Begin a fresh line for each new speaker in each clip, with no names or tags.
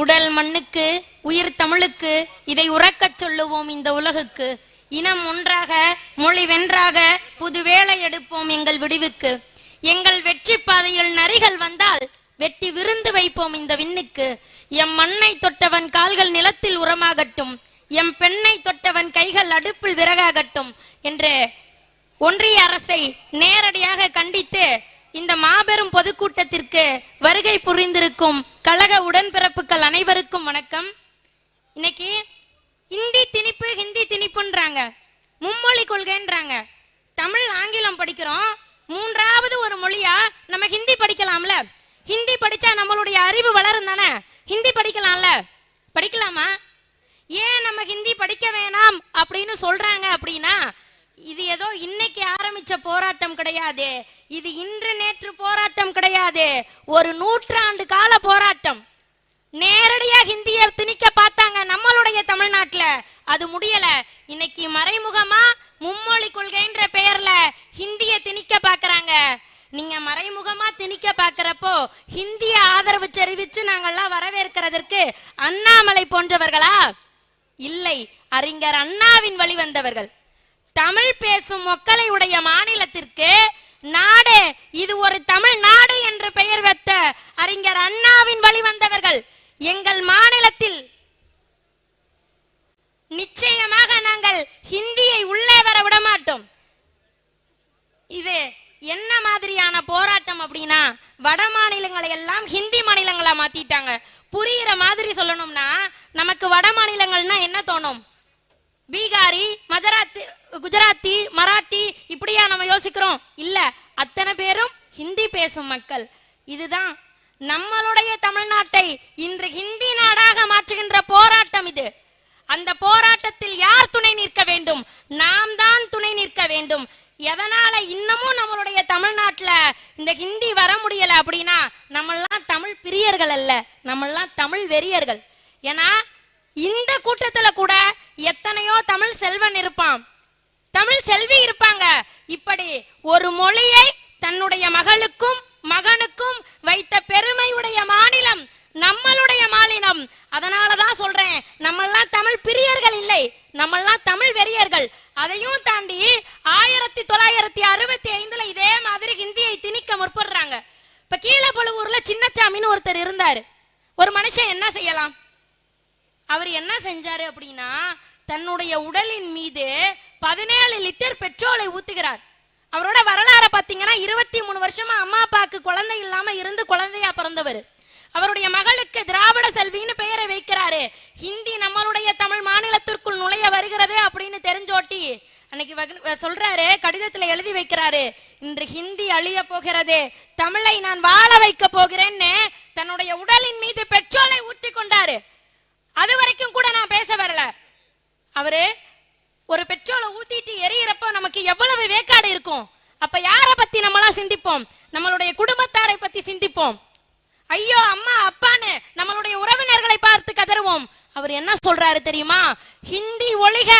உடல் மண்ணுக்கு உயிர் தமிழுக்கு இதை உறக்கச் சொல்லுவோம் இந்த உலகுக்கு. இனம் ஒன்றாக மொழி வென்றாக புது வேலை எடுப்போம் எங்கள் விடிவுக்கு. எங்கள் வெற்றி பாதையில் நரிகள் வந்தால் வெட்டி விருந்து வைப்போம் இந்த விண்ணுக்கு. எம் மண்ணை தொட்டவன் கால்கள் நிலத்தில் உரமாகட்டும். எம் பெண்ணை தொட்டவன் கைகள் அடுப்பில் விறகாகட்டும். என்று ஒன்றிய அரசை நேரடியாக கண்டித்து இந்த மாபெரும் பொதுக்கூட்டத்திற்கு வருகை புரிந்திருக்கும் கழக உடன்பிறப்புகள் அனைவருக்கும் வணக்கம். இன்னைக்கு ஹிந்தி திணிப்பு ஹிந்தி திணிப்புன்றாங்க. மும்மொழி கொள்கைன்றாங்க. தமிழ் ஆங்கிலம் படிக்கிறோம். மூன்றாவது ஒரு மொழியா நம்ம ஹிந்தி படிக்கலாம்ல? ஹிந்தி படிச்சா நம்மளுடைய அறிவு வளரும் தானே? ஹிந்தி படிக்கலாம்ல? படிக்கலாமா? ஏன் நம்ம ஹிந்தி படிக்க வேணாம் அப்படின்னு சொல்றாங்க அப்படின்னா இது ஏதோ இன்னைக்கு ஆரம்பிச்ச போராட்டம் கிடையாது. இது இன்று நேற்று போராட்டம் கிடையாது. ஒரு நூற்றாண்டு கால போராட்டம். நேரடியா ஹிந்திய திணிக்க பார்த்தாங்க நம்மளுடைய தமிழ்நாட்டுல. அது முடியல. இன்னைக்கு மறைமுகமா மும்மொழி கொள்கைன்ற பெயர்ல ஹிந்திய திணிக்க பாக்குறாங்க நீங்க மறைமுகமா திணிக்க பாக்குறப்போ ஹிந்திய ஆதரவு தெரிவிச்சு நாங்கெல்லாம் வரவேற்கிறதற்கு அண்ணாமலை போன்றவர்களா? இல்லை. அறிஞர் அண்ணாவின் வழி வந்தவர்கள் தமிழ் பேசும் மக்களை உடைய மாநிலத்திற்கு நாடு. இது ஒரு தமிழ் நாடு என்று பெயர் வைத்த அறிஞர் அண்ணாவின் வழி வந்தவர்கள் எங்கள் மாநிலத்தில் நிச்சயமாக நாங்கள் ஹிந்தியை உள்ளே வர விட மாட்டோம் இது என்ன மாதிரியான போராட்டம் அப்படின்னா வட மாநிலங்களை எல்லாம் ஹிந்தி மாநிலங்களா மாத்திட்டாங்க. புரியிற மாதிரி சொல்லணும்னா நமக்கு வட மாநிலங்கள்னா என்ன தோணும்? பீகாரி மஜராத்தி குஜராத்தி மராட்டி இப்படியா நம்ம யோசிக்கிறோம் இல்ல அத்தனை பேரும் ஹிந்தி பேசும் மக்கள். இதுதான் நம்மளுடைய தமிழ்நாட்டை இன்று ஹிந்தி நாடாக மாற்றுகின்ற போராட்டம் இது. அந்த போராட்டத்தில் யார் துணை நிற்க வேண்டும்? நாம் தான் துணை நிற்க வேண்டும். எதனால இன்னமும் நம்மளுடைய தமிழ்நாட்டில் இந்த ஹிந்தி வர முடியல அப்படின்னா நம்மளாம் தமிழ் பிரியர்கள் அல்ல. நம்மளாம் தமிழ் வெறியர்கள். ஏன்னா இந்த கூட்டத்துல கூட எத்தனையோ தமிழ் செல்வன் இருப்பான். தமிழ் செல்வி இருப்பாங்க. இப்படி ஒரு மொழியை தன்னுடைய மகளுக்கும் மகனுக்கும் வைத்த பெருமையுடைய மாநிலம் நம்மளுடைய மாநிலம். அதனாலதான் சொல்றேன் நம்மெல்லாம் தமிழ் பிரியர்கள் இல்லை நம்மெல்லாம் தமிழ் வெறியர்கள். அதையும் தாண்டி ஆயிரத்தி தொள்ளாயிரத்தி அறுபத்தி ஐந்துல இதே மாதிரி ஹிந்தியை திணிக்க முற்படுறாங்க. இப்ப கீழப்பழுவூர்ல சின்னச்சாமின்னு ஒருத்தர் இருந்தாரு. ஒரு மனுஷன் என்ன செய்யலாம்? அவர் என்ன செஞ்சாரு அப்படின்னா தன்னுடைய உடலின் மீது பதினேழு லிட்டர் பெட்ரோலை ஊத்துகிறார். அவரோட வரலாறை பார்த்தீங்கன்னா இருபத்தி மூணு வருஷமா அம்மா அப்பாவுக்கு குழந்தை இல்லாம இருந்து குழந்தையா பிறந்தவர். அவருடைய மகளுக்கு திராவிட செல்வின்னு பெயரை வைக்கிறாரு. ஹிந்தி நம்மளுடைய தமிழ் மாநிலத்திற்குள் நுழைய வருகிறது அப்படின்னு தெரிஞ்சோட்டி அன்னைக்கு சொல்றாரு கடிதத்துல எழுதி வைக்கிறாரு. இன்று ஹிந்தி அழிய போகிறது தமிழை நான் வாழ வைக்க போகிறேன்னு தன்னுடைய உடலின் மீது பெட்ரோலை ஊற்றி கொண்டாரு. அது வரைக்கும் கூட நான் பேச வரல. அவரு ஒரு பெட்ரோலை ஊத்திட்டு எரியறப்ப நமக்கு எவ்வளவு வேக்காடு இருக்கும்? அப்ப யார பத்தி நம்மளாம் சிந்திப்போம்? நம்மளுடைய குடும்பத்தாரை பத்தி சிந்திப்போம். ஐயோ அம்மா அப்பான்னு நம்மளுடைய உறவினர்களை பார்த்து கதறுவோம். அவர் என்ன சொல்றாரு தெரியுமா? ஹிந்தி ஒழிக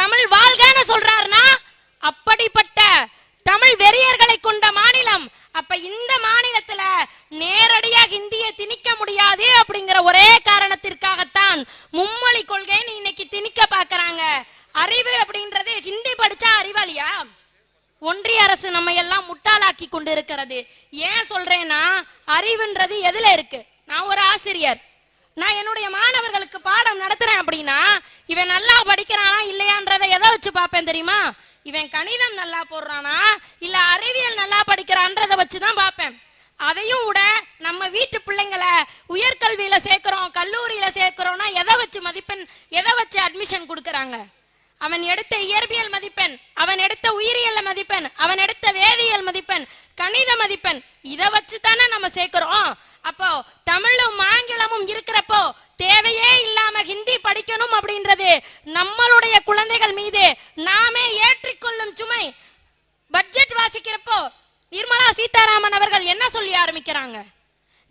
தமிழ் வாழ்கன்னு சொல்றாருன்னா அப்படிப்பட்ட தமிழ் வெறியர்களை கொண்ட மாநிலம். அப்ப இந்த மாநிலத்துல நேரடியா ஹிந்தியை திணிக்க முடியாது அப்படிங்கிற ஒரே காரணத்திற்காகத்தான் மும்மொழி கொள்கைன்னு இன்னைக்கு திணிக்க பாக்குறாங்க அறிவு அப்படின்றது ஹிந்தி படிச்சா அறிவாளியா ஒன்றிய அரசு நம்ம எல்லாம் முட்டாளாக்கி கொண்டு இருக்கிறது ஏன் சொல்றேன்னா அறிவுன்றது எதுல இருக்கு? நான் ஒரு ஆசிரியர். நான் என்னுடைய மாணவர்களுக்கு பாடம் நடத்துறேன் அப்படின்னா இவன் நல்லா படிக்கிறானா இல்லையான்றதை எதை வச்சு பார்ப்பேன் தெரியுமா? இவன் கணிதம் நல்லா போடுறானா இல்ல அறிவியல் நல்லா படிக்கிறான்றதை வச்சு தான் பார்ப்பேன். அதையும் விட நம்ம வீட்டு பிள்ளைங்களை உயர்கல்வியில சேர்க்கிறோம் கல்லூரியில சேர்க்கிறோம்னா எதை வச்சு மதிப்பெண் எதை வச்சு அட்மிஷன் கொடுக்குறாங்க? அவன் எடுத்த இயற்பியல் மதிப்பெண் அவன் எடுத்த உயிரியல் மதிப்பெண் அவன் எடுத்த வேதியியல் மதிப்பெண் கணித மதிப்பெண் இதை வச்சு தானே நம்ம சேர்க்கிறோம். அப்போ தமிழும் ஆங்கிலமும் இருக்கிறப்போ தேவையே இல்லாம ஹிந்தி படிக்கணும் அப்படின்றது நம்மளுடைய குழந்தைகள் மீது நாமே ஏற்றிக்கொள்ளும் சுமை. பட்ஜெட் வாசிக்கிறப்போ நிர்மலா சீதாராமன் அவர்கள் என்ன சொல்லி ஆரம்பிக்கிறாங்க?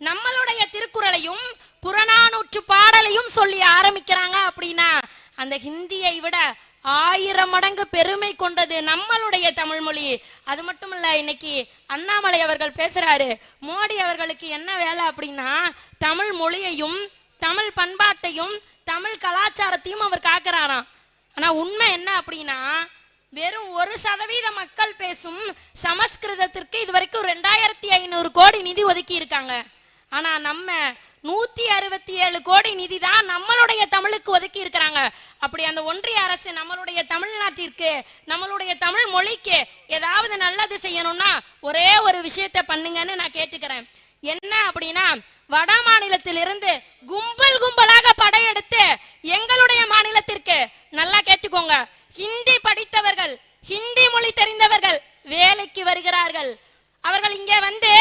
நம்மளுடைய திருக்குறளையும் புறநானூற்று பாடலையும் சொல்லி ஆரம்பிக்கிறாங்க அப்படின்னா அந்த ஹிந்தியை விட ஆயிரம் மடங்கு பெருமை கொண்டது நம்மளுடைய தமிழ் மொழி. அது மட்டும் இல்ல இன்னைக்கு அண்ணாமலை அவர்கள் பேசுறாரு மோடி அவர்களுக்கு என்ன வேலை அப்படின்னா தமிழ் மொழியையும் தமிழ் பண்பாட்டையும் தமிழ் கலாச்சாரத்தையும் அவர் காக்குறாராம். ஆனா உண்மை என்ன அப்படின்னா வெறும் ஒரு சதவீத மக்கள் பேசும் சமஸ்கிருதத்திற்கு இதுவரைக்கும் ரெண்டாயிரத்தி ஐநூறு கோடி நிதி ஒதுக்கி இருக்காங்க. ஆனா நம்ம நூத்தி அறுபத்தி ஏழு கோடி நிதி தான் நம்மளுடைய தமிழுக்கு ஒதுக்கி இருக்கிறாங்க. அப்படி அந்த ஒன்றிய அரசு நம்மளுடைய தமிழ்நாட்டிற்கு நம்மளுடைய தமிழ் மொழிக்கு ஏதாவது நல்லது செய்யணும்னா ஒரே ஒரு விஷயத்தை பண்ணுங்கன்னு நான் கேட்டுக்கிறேன். என்ன அப்படின்னா வட மாநிலத்திலிருந்து கும்பல் கும்பலாக படையெடுத்து எங்களுடைய மாநிலத்திற்கு நல்லா கேட்டுக்கோங்க. ஹிந்தி படித்தவர்கள் ஹிந்தி மொழி தெரிந்தவர்கள் வேலைக்கு வருகிறார்கள். அவர்கள் இங்கே வந்து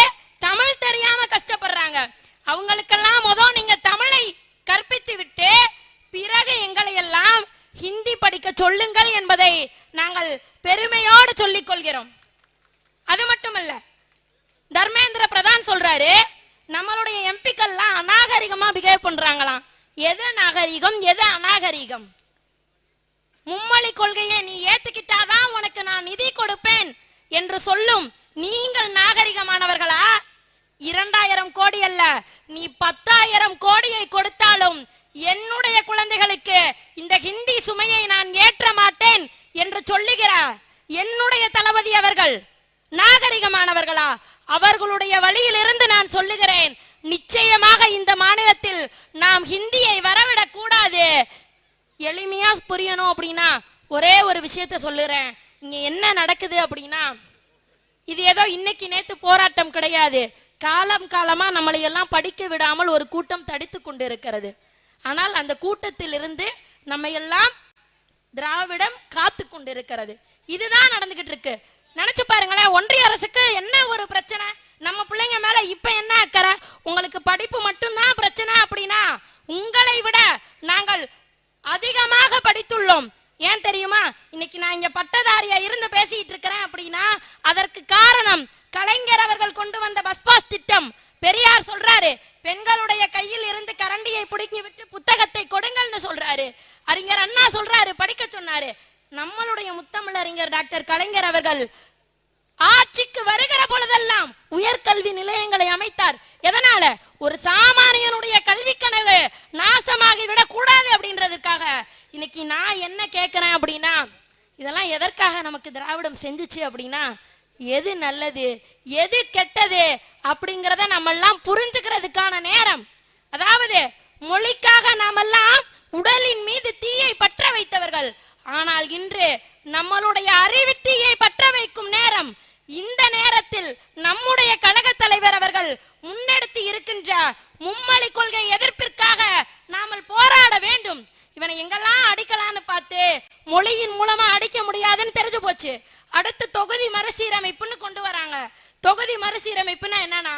தமிழ் தெரியாம கஷ்டப்படுறாங்க. அவங்களுக்கெல்லாம் முதல் நீங்க தமிழை கற்பித்து விட்டு பிறகு எங்களை எல்லாம் ஹிந்தி படிக்க சொல்லுங்கள் என்பதை நாங்கள் பெருமையோடு சொல்லிக் கொள்கிறோம். அது மட்டுமல்ல தர்மேந்திர பிரதான் சொல்றாரு நம்மளுடைய எம்பிக்கள்லாம் அநாகரிகமா பிஹேவ் பண்றாங்களாம். எது நாகரிகம் எது அநாகரிகம்? மும்மொழி கொள்கையை நீ ஏத்துக்கிட்டாதான் உனக்கு நான் நிதி கொடுப்பேன் என்று சொல்லும் நீங்கள் நாகரிகமானவர்களா? இரண்டாயிரம் கோடி அல்ல. நீ பத்தாயிரம் கோடியை கொடுத்தாலும் என்னுடைய குழந்தைகளுக்கு இந்த ஹிந்தி சுமையை நான் ஏற்ற மாட்டேன் என்று சொல்லுகிறார் என்னுடைய தளபதி அவர்கள் நாகரிகமானவர்களா அவர்களுடைய வழியிலிருந்து நான் சொல்லுகிறேன் நிச்சயமாக இந்த மாநிலத்தில் நாம் ஹிந்தியை வரவிடக் கூடாது. எளிமையா புரியணும் அப்படின்னா ஒரே ஒரு விஷயத்த சொல்லுறேன். இங்க என்ன நடக்குது அப்படின்னா இது ஏதோ இன்னைக்கு நேத்து போராட்டம் கிடையாது. காலம் காலமா நம்மளை எல்லாம் படிக்க விடாமல் ஒரு கூட்டம் தடித்து கொண்டு இருக்கிறது ஆனால் அந்த கூட்டத்திலிருந்து நம்ம எல்லாம் திராவிடம் காத்து கொண்டிருக்கிறது. இதுதான் நடந்துகிட்டு இருக்கு. நினைச்சு பாருங்களேன் ஒன்றிய அரசுக்கு என்ன ஒரு பிரச்சனை நம்ம பிள்ளைங்க மேல இப்ப என்ன அக்கறை உங்களுக்கு படிப்பு மட்டும்தான் பிரச்சனை அப்படின்னா உங்களை விட நாங்கள் அதிகமாக படித்துள்ளோம் ஏன் தெரியுமா இன்னைக்கு நான் இங்க பட்டதாரியா இருந்து பேசிட்டு இருக்கிறேன் அப்படின்னா அதற்கு காரணம் கலைஞர் அவர்கள் கொண்டு வந்த பஸ் பாஸ் திட்டம் பெரியார் சொல்றாரு பெண்களுடைய கையில் இருந்து கரண்டியை பிடுங்கி விட்டு புத்தகத்தை கொடுங்கள்னு சொல்றாரு. அறிஞர் அண்ணா சொல்றாரு படிக்க சொன்னாரு. நம்மளுடைய முத்தமிழ் அறிஞர் டாக்டர் கலைஞர் அவர்கள் ஆட்சிக்கு வருகிற பொழுதெல்லாம் உயர்கல்வி நிலையங்களை அமைத்தார். எதனால? ஒரு சாமானியனுடைய கல்வி கனவு நாசமாகி விடக் கூடாது அப்படின்றதுக்காக. இன்னைக்கு நான் என்ன கேட்கிறேன் அப்படின்னா இதெல்லாம் எதற்காக நமக்கு திராவிடம் செஞ்சுச்சு அப்படின்னா எது நல்லது எது கெட்டது அப்படிங்கிறத நம்ம எல்லாம் புரிஞ்சுக்கிறதுக்கான நேரம். அதாவது மொழிக்காக நாமெல்லாம் உடலின் மீது தீயை பற்ற வைத்தவர்கள். ஆனால் இன்று நம்மளுடைய அறிவு தீயை பற்ற வைக்கும் நேரம் இந்த நேரத்தில் நம்முடைய கழக தலைவர் அவர்கள் முன்னெடுத்து இருக்கின்ற மும்மொழி கொள்கை எதிர்ப்பிற்காக நாமல் போராட வேண்டும் இவனை எங்கெல்லாம் அடிக்கலான்னு பார்த்து மொழியின் மூலமா அடிக்க முடியாதுன்னு தெரிஞ்சு போச்சு அடுத்து தொகுதி மறுசீரமைப்புன்னு கொண்டு வராங்க தொகுதி மறுசீரமைப்புன்னா என்னன்னா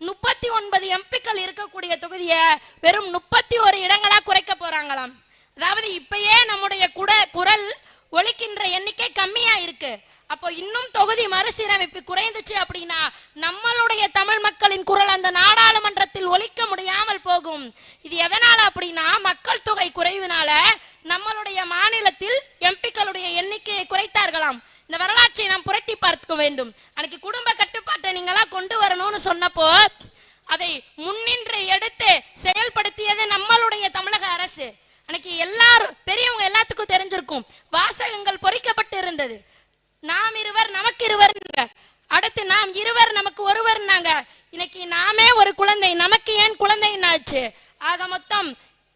முப்பத்தி ஒன்பது எம்பிக்கள் இருக்கக்கூடிய தொகுதியை வெறும் முப்பத்தி ஒரு இடங்களா குறைக்க போறாங்களாம். அதாவது இப்பயே நம்முடைய குட குரல் ஒழிக்கின்ற எண்ணிக்கை கம்மியா இருக்கு. அப்போ இன்னும் தொகுதி மறுசீரமைப்பு குறைந்துச்சு அப்படின்னா நம்மளுடைய தமிழ் மக்களின் குரல் அந்த நாடாளுமன்றத்தில் ஒழிக்க முடியாமல் போகும். இது எதனால அப்படின்னா மக்கள் தொகை குறைவினால நம்மளுடைய மாநிலத்தில் எம்பிக்களுடைய எண்ணிக்கையை குறைத்தார்களாம். இந்த வரலாற்றை நாம் புரட்டி பார்க்க வேண்டும். அன்னைக்கு குடும்ப கட்டுப்பாட்டை நீங்களாம் கொண்டு வரணும்னு சொன்னப்போ அதை முன்னின்று எடுத்து செயல்படுத்தியது நம்மளுடைய தமிழக அரசு. அன்னைக்கு எல்லாரும் பெரியவங்க எல்லாத்துக்கும் தெரிஞ்சிருக்கும். வாசகங்கள் பொறிக்கப்பட்டு இருந்தது. நாம் இருவர் நமக்கு இருவர் அடுத்து நாம் இருவர் நமக்கு ஒருவர்னாங்க இன்னைக்கு நாமே ஒரு குழந்தை நமக்கு ஏன் குழந்தைன்னாச்சு ஆக மொத்தம்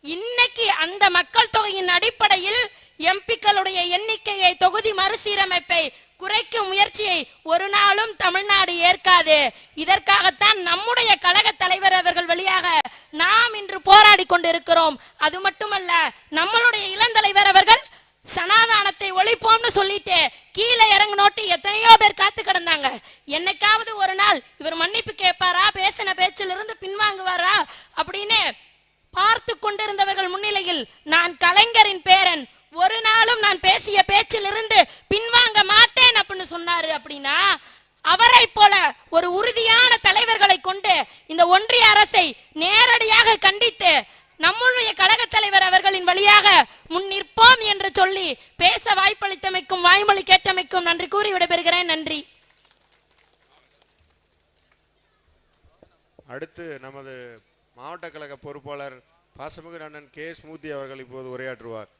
இன்னைக்கு அந்த மக்கள் தொகையின் அடிப்படையில் எம்பிக்களுடைய எண்ணிக்கையை தொகுதி மறுசீரமைப்பை குறைக்கும் முயற்சியை ஒரு நாளும் தமிழ்நாடு ஏற்காது. இதற்காகத்தான் நம்முடைய கழக தலைவர் அவர்கள் வழியாக நாம் இன்று போராடி கொண்டிருக்கிறோம். அது மட்டுமல்ல நம்மளுடைய இளந்தலைவர் அவர்கள் சனாதானத்தை ஒழிப்போம்னு சொல்லிட்டு கீழே இறங்குனோட்டு எத்தனையோ பேர் காத்து கிடந்தாங்க. என்னைக்காவது ஒரு நாள் இவர் மன்னிப்பு கேட்பாரா பேசின பேச்சிலிருந்து பின்வாங்குவாரா அப்படின்னு பார்த்து கொண்டிருந்தவர்கள் முன்னிலையில் நான் கலைஞரின் பேரன். ஒரு நாளும் நான் பேசிய பேச்சிலிருந்து பின்வாங்க மாட்டேன் அப்படின்னு சொன்னாரு அப்படின்னா அவரை போல ஒரு உறுதியான தலைவர்களை கொண்டு இந்த ஒன்றிய அரசை நேரடியாக கண்டித்து நம்முடைய கழக தலைவர் அவர்களின் வழியாக முன் நிற்போம் என்று சொல்லி பேச வாய்ப்பளித்தமைக்கும் வாய்மொழி கேட்டமைக்கும் நன்றி கூறி விடைபெறுகிறேன். நன்றி.
அடுத்து நமது மாவட்ட கழக பொறுப்பாளர் பாசமிகு அண்ணன் கே ஸ்மூர்த்தி அவர்கள் இப்போது உரையாற்றுவார்.